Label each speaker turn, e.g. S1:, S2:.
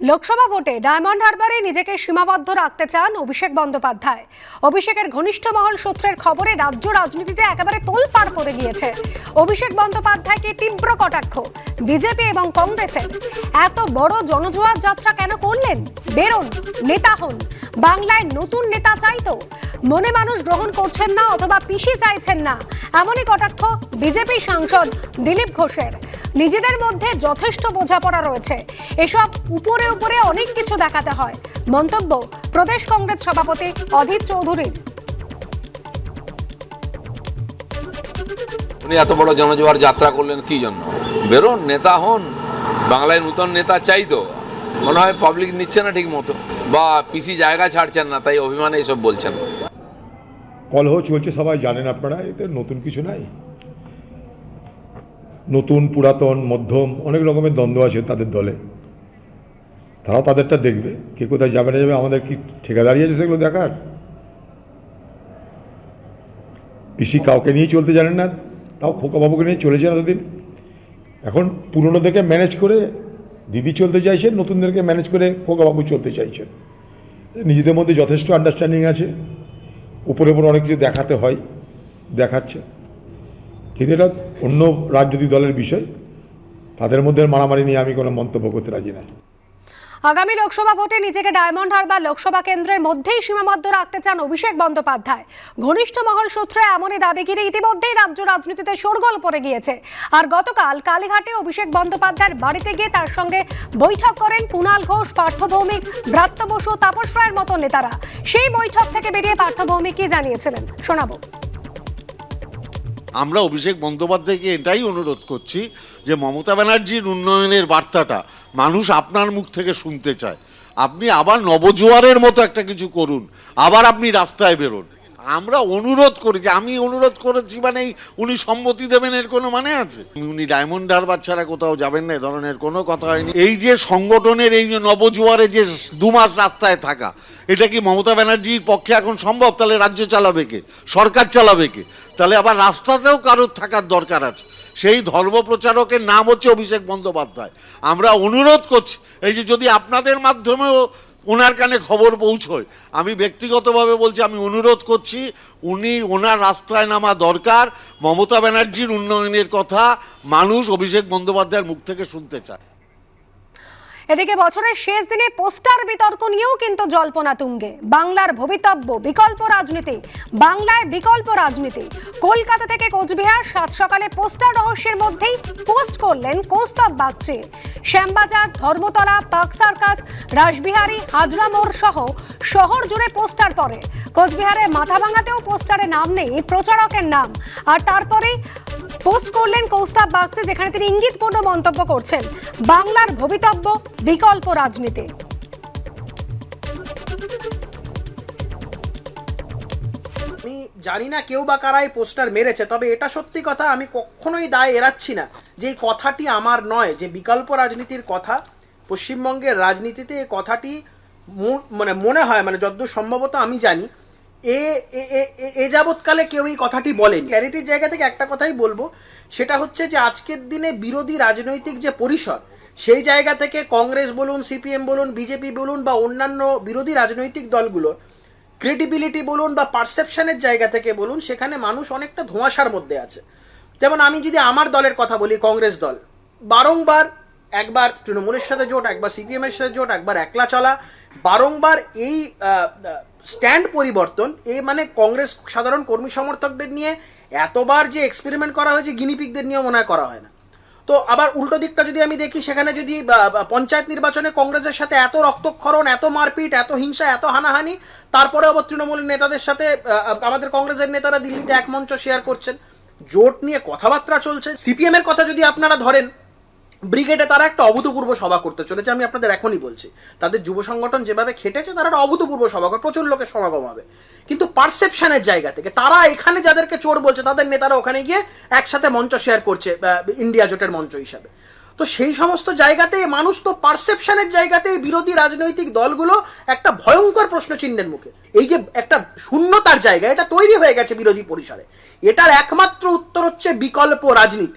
S1: লোকসভা ভোটে ডায়মন্ড হারবারে নিজেকে সীমাবদ্ধ রাখতে চান অভিষেক বন্দ্যোপাধ্যায়। অভিষেকের ঘনিষ্ঠ মহল সূত্রের খবরে রাজ্য রাজনীতিতে একেবারে তোল পার করে গিয়েছে। অভিষেক বন্দ্যোপাধ্যায়কে তীব্র কটাক্ষ। বিজেপি এবং কংগ্রেসের এত বড় জনজোয়ার যাত্রা কেন করলেন? বেরোন, নেতা হন। বাংলায় নতুন নেতা চাইতো মনে মানুষ গ্রহণ করছেন না অথবা পিসি চাইছেন না। এমনই কটাক্ষ বিজেপি সাংসদ দিলীপ ঘোষের। নিজেদের মধ্যে যথেষ্ট বোঝাপড়া রয়েছে। এসব উপরে উপরে অনেক কিছু দেখাতে হয়। মন্তব্য প্রদেশ কংগ্রেস সভাপতি অধীর চৌধুরীর।
S2: উনি এত বড় জনজোয়ার যাত্রা করলেন কি জন্য? বেরোন, নেতা হন, বাংলায় নূতন নেতা চাই তো। মনে হয় পাবলিক নিচ্ছে না ঠিক মতো বা পিসি জায়গা ছাড়ছেন না, তাই অভিমানে এসব বলছেন।
S3: কলহ চলছে সবাই জানেন আপনারা, এতে নতুন কিছু নাই। নতুন, পুরাতন, মধ্যম, অনেক রকমের দ্বন্দ্ব আছে তাদের দলে। তারাও তাদেরটা দেখবে, কে কোথায় যাবে, না যাবে, আমাদের কি ঠিকাদারি আছে সেগুলো দেখার? পিসি কাউকে নিয়ে চলতে জানেন না, তাও খোকাবাবুকে নিয়ে চলেছে এতদিন। এখন পুরনো থেকে ম্যানেজ করে দিদি চলতে চাইছেন, নতুনদেরকে ম্যানেজ করে খোকাবাবু চলতে চাইছেন। নিজেদের মধ্যে যথেষ্ট আন্ডারস্ট্যান্ডিং আছে। উপরে উপরে অনেক কিছু দেখাতে হয়, দেখাচ্ছে। কিন্তু এটা অন্য রাজনৈতিক দলের বিষয়। তাদের মধ্যে মারামারি নিয়ে আমি কোনো মন্তব্য করতে রাজি না।
S1: আগামী লোকসভা ভোটে নিজেকে ডায়মন্ড হারবার লোকসভা কেন্দ্রের মধ্যেই সীমাবদ্ধ রাখতে চান অভিষেক বন্দ্যোপাধ্যায়। ঘনিষ্ঠ মহল সূত্রে এমনই দাবি ঘিরে ইতিমধ্যেই রাজ্য রাজনীতিতে শোরগোল পড়ে গিয়েছে। আর গতকাল কালীঘাটে অভিষেক বন্দ্যোপাধ্যায়ের বাড়িতে গিয়ে তার সঙ্গে বৈঠক করেন কুণাল ঘোষ, পার্থ ভৌমিক ব্রাত্য বসু, তাপস রায়ের মতো নেতারা। সেই বৈঠক থেকে বেরিয়ে পার্থ ভৌমিক কি জানিয়েছিলেন। শোনাবো।
S4: আমরা অভিষেক বন্দ্যোপাধ্যায়কে এটাই অনুরোধ করছি যে মমতা ব্যানার্জির উন্নয়নের বার্তাটা মানুষ আপনার মুখ থেকে শুনতে চায়। আপনি আবার নবজোয়ারের মতো একটা কিছু করুন, আবার আপনি রাস্তায় বেরোন। আমরা অনুরোধ করেছি আমি অনুরোধ করেছি মানে উনি সম্মতি দেবেন এর কোনো মানে আছে? উনি ডায়মন্ড হারবার ছাড়া কোথাও যাবেন না, এ ধরনের কোনো কথা হয়নি। এই যে সংগঠনের এই যে নবজোয়ারে যে দু মাস রাস্তায় থাকা, এটা কি মমতা ব্যানার্জির পক্ষে এখন সম্ভব? তাহলে রাজ্য চালাবে কে? সরকার চালাবে কে? তাহলে আবার রাস্তাতেও কারোর থাকার দরকার আছে। সেই ধর্মপ্রচারকের নাম হচ্ছে অভিষেক বন্দ্যোপাধ্যায়। আমরা অনুরোধ করছি, এই যে যদি আপনাদের মাধ্যমেও ওনার কানে খবর পৌঁছয়। আমি ব্যক্তিগতভাবে বলছি, আমি অনুরোধ করছি, উনি, ওনার রাস্তায় নামা দরকার, মমতা ব্যানার্জির উন্নয়নের কথা মানুষ অভিষেক বন্দ্যোপাধ্যায়ের মুখ থেকে শুনতে চায়।
S1: এদিকে বছরের শেষ দিনে পোস্টার বিতর্ক নিয়েও কিন্তু জল্পনা তুঙ্গে। বাংলার ভবিতব্য, বিকল্প রাজনীতি। বাংলায় বিকল্প রাজনীতি। কলকাতা থেকে কোচবিহার, সাত সকালে পোস্টার রহস্যের মধ্যেই পোস্ট করলেন কৌস্তব বাগচি। শ্যামবাজার, ধর্মতলা পাক সার্কাস, রাসবিহারী, হাজরা মোড় সহ শহর জুড়ে পোস্টার পড়ে। কোচবিহারের মাথাভাঙাতেও পোস্টারে নাম নেই প্রচারকের নাম। আর তারপরেই পোস্ট করলেন কৌস্তাব বাগচি, যেখানে তিনি ইঙ্গিতপূর্ণ মন্তব্য করছেন। বাংলার ভবিতব্য, বিকল্প রাজনীতি।
S5: আমি জানি না কেউ বা কারা এই পোস্টার মেরেছে, তবে এটা সত্যি কথা, আমি কখনোই দায় এড়াচ্ছি না যে এই কথাটি আমার নয়, যে বিকল্প রাজনীতির কথা, পশ্চিমবঙ্গের রাজনীতিতে এই কথাটি মানে মনে হয় মানে যতদূর সম্ভবত আমি জানি এ, এ- যাবৎকালে কেউ এই কথাটি বলেন। ক্ল্যারিটির জায়গা থেকে একটা কথাই বলব, সেটা হচ্ছে যে আজকের দিনে বিরোধী রাজনৈতিক যে পরিষদ, সেই জায়গা থেকে কংগ্রেস বলুন, সিপিএম বলুন, বিজেপি বলুন বা অন্যান্য বিরোধী রাজনৈতিক দলগুলোর ক্রেডিবিলিটি বলুন বা পারসেপশনের জায়গা থেকে বলুন, সেখানে মানুষ অনেকটা ধোঁয়াশার মধ্যে আছে। যেমন আমি যদি আমার দলের কথা বলি, কংগ্রেস দল, বারংবার একবার তৃণমূলের সাথে জোট, একবার সিপিএমের সাথে জোট, একবার একলা চলা বারংবার এই স্ট্যান্ড পরিবর্তন, এ মানে কংগ্রেস সাধারণ কর্মী সমর্থকদের নিয়ে এতবার যে এক্সপেরিমেন্ট করা হয়েছে গিনিপিকদের নিয়ে মনে হয় করা হয় না। তো আবার উল্টো দিকটা যদি আমি দেখি, সেখানে যদি পঞ্চায়েত নির্বাচনে কংগ্রেসের সাথে এত রক্তক্ষরণ, এত মারপিট, এত হিংসা, এত হানাহানি, তারপরে আবার তৃণমূলের নেতাদের সাথে আমাদের কংগ্রেসের নেতারা দিল্লিতে এক মঞ্চ শেয়ার করছেন। জোট নিয়ে কথাবার্তা চলছে। সিপিএম এর কথা যদি আপনারা ধরেন ব্রিগেডে তারা একটা অভূতপূর্ব সভা করতে চলেছে, আমি আপনাদের এখনই বলছি। তাদের যুব সংগঠন যেভাবে খেটেছে, তারা একটা অভূতপূর্ব সভা করে, প্রচুর লোকের সমাগম হবে। কিন্তু পারসেপশনের জায়গা থেকে, তারা এখানে যাদেরকে চোর বলছে, তাদের নেতারা ওখানে গিয়ে একসাথে মঞ্চ শেয়ার করছে ইন্ডিয়া জোটের মঞ্চ হিসাবে। তো সেই সমস্ত জায়গাতে, মানুষ তো পারসেপশনের জায়গাতে বিরোধী রাজনৈতিক দলগুলো একটা ভয়ঙ্কর প্রশ্ন চিহ্নের মুখে। এই যে একটা শূন্যতার জায়গা, এটা তৈরি হয়ে গেছে বিরোধী পরিসরে। এটার একমাত্র উত্তর হচ্ছে বিকল্প রাজনীতি।